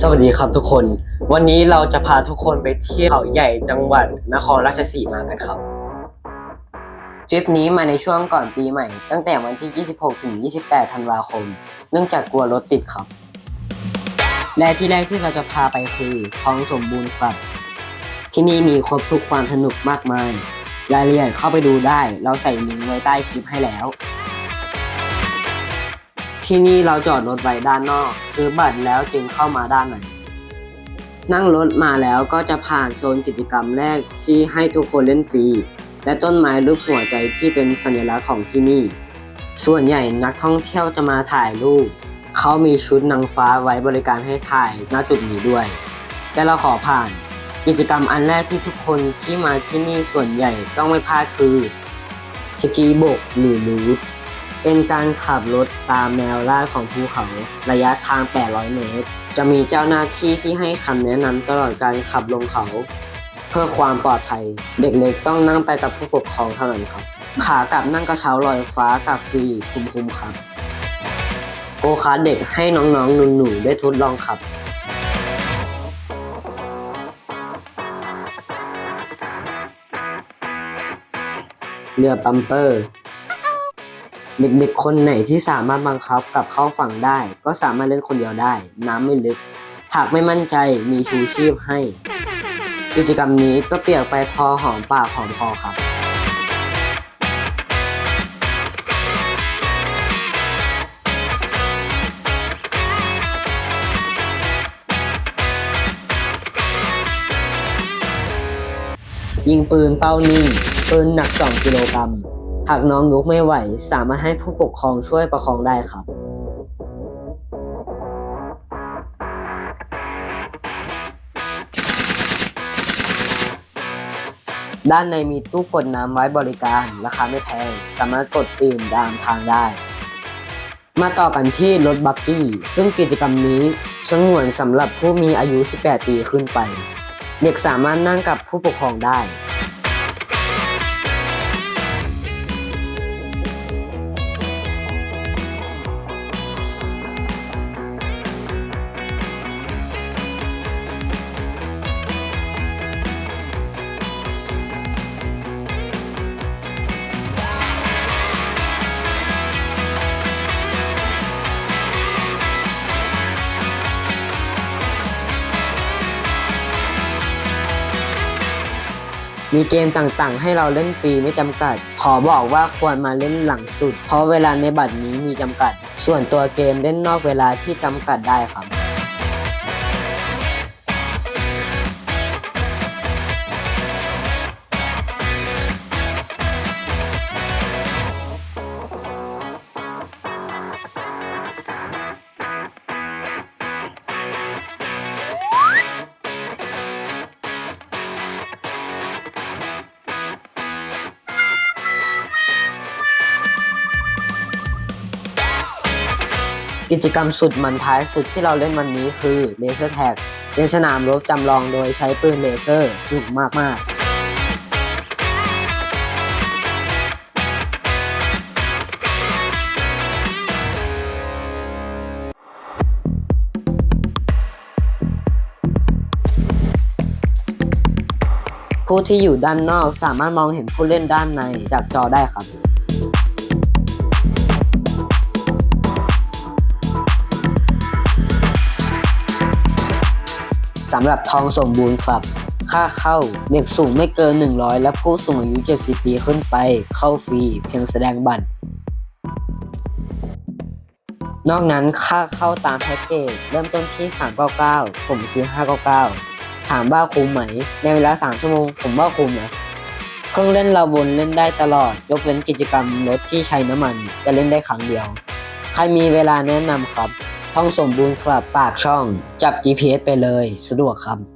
สวัสดีครับทุกคน วันนี้เราจะพาทุกคนไปเที่ยวเขาใหญ่จังหวัดนครราชสีมากันครับทริปนี้มาในช่วงก่อนปีใหม่ ตั้งแต่วันที่ 26 ถึง 28 ธันวาคม เนื่องจากกลัวรถติดครับ และที่แรกที่เราจะพาไปคือคลองสมบูรณ์ครับ ที่นี่มีครบทุกความสนุกมากมาย รายละเอียดเข้าไปดูได้ เราใส่ลิงก์ไว้ใต้คลิปให้แล้ว ที่นี่เราจอดรถไว้ด้านนอก ซื้อบัตรแล้วจึงเข้ามาด้านในนั่งรถมาแล้วก็จะผ่านโซนกิจกรรมแรกที่ให้ทุกคนเล่นฟรีและต้นไม้รูปหัวใจที่เป็นสัญลักษณ์ของที่นี่ ส่วนใหญ่นักท่องเที่ยวจะมาถ่ายรูปเขามีชุดนางฟ้าไว้บริการให้ถ่ายณจุดนี้ด้วย แต่เราขอผ่าน กิจกรรมอันแรกที่ทุกคนที่มาที่นี่ส่วนใหญ่ต้องไม่พลาดคือสกีโบกหรือลูด เป็นการขับรถตามแนวลาดของภูเขาระยะทาง 800 เมตร จะมีเจ้าหน้าที่ที่ให้คำแนะนำตลอดการขับลงเขา เพื่อความปลอดภัย เด็กเล็กต้องนั่งไปกับผู้ปกครองเท่านั้นครับ ขากลับนั่งกระเช้าลอยฟ้ากับฟรีคุ้มๆครับ โกคาร์เด็กให้น้องๆหนูๆได้ทดลองขับเรือปัมเปอร์ เด็กๆ คนไหนที่สามารถบังคับกลับเข้าฝั่งได้ ก็สามารถเล่นคนเดียวได้ น้ำไม่ลึก หากไม่มั่นใจมีชูชีพให้ กิจกรรมนี้ก็เปียกไปพอหอมปากหอมคอครับ ยิงปืนเป้านิ่งปืนหนัก 2 กิโลกรัม หากน้องยกไม่ไหว สามารถให้ผู้ปกครองช่วยประคองได้ครับด้านในมีตู้กดน้ำไว้บริการ ราคาไม่แพง สามารถกดตื่นตามทางได้ มาต่อกันที่รถบักกี้ ซึ่งกิจกรรมนี้สงวนสำหรับผู้มีอายุ 18 ปีขึ้นไป เด็กสามารถนั่งกับผู้ปกครองได้ มีเกมต่างๆ ให้เราเล่นฟรีไม่จำกัด ขอบอกว่าควรมาเล่นหลังสุด เพราะเวลาในบัตรนี้มีจำกัด ส่วนตัวเกมเล่นนอกเวลาที่จำกัดได้ครับ กิจกรรมสุดมันท้ายสุดที่เราเล่นวันนี้คือเลเซอร์แท็กเป็นสนามรบจำลองโดยใช้ปืนเลเซอร์สูงมากๆผู้ที่อยู่ด้านนอกสามารถมองเห็นผู้เล่นด้านในจากจอได้ครับ สำหรับทองสมบูรณ์ครับ ค่าเข้าเด็กสูงไม่เกิน 100 และผู้สูงอายุ 70 ปีขึ้นไปเข้าฟรีเพียงแสดงบัตร นอกนั้นค่าเข้าตามแพ็กเกจเริ่มต้นที่ 399 ผมซื้อ 599 ถามว่าคุ้มไหม ในเวลา 3 ชั่วโมง ผมว่าคุ้มนะเครื่องเล่นเราวนเล่นได้ตลอด ยกเว้นกิจกรรมรถที่ใช้น้ำมัน จะเล่นได้ครั้งเดียว ใครมีเวลาแนะนำครับ ท้องสมบูรณ์ครับปากช่อง จับ GPS ไปเลย สะดวกครับ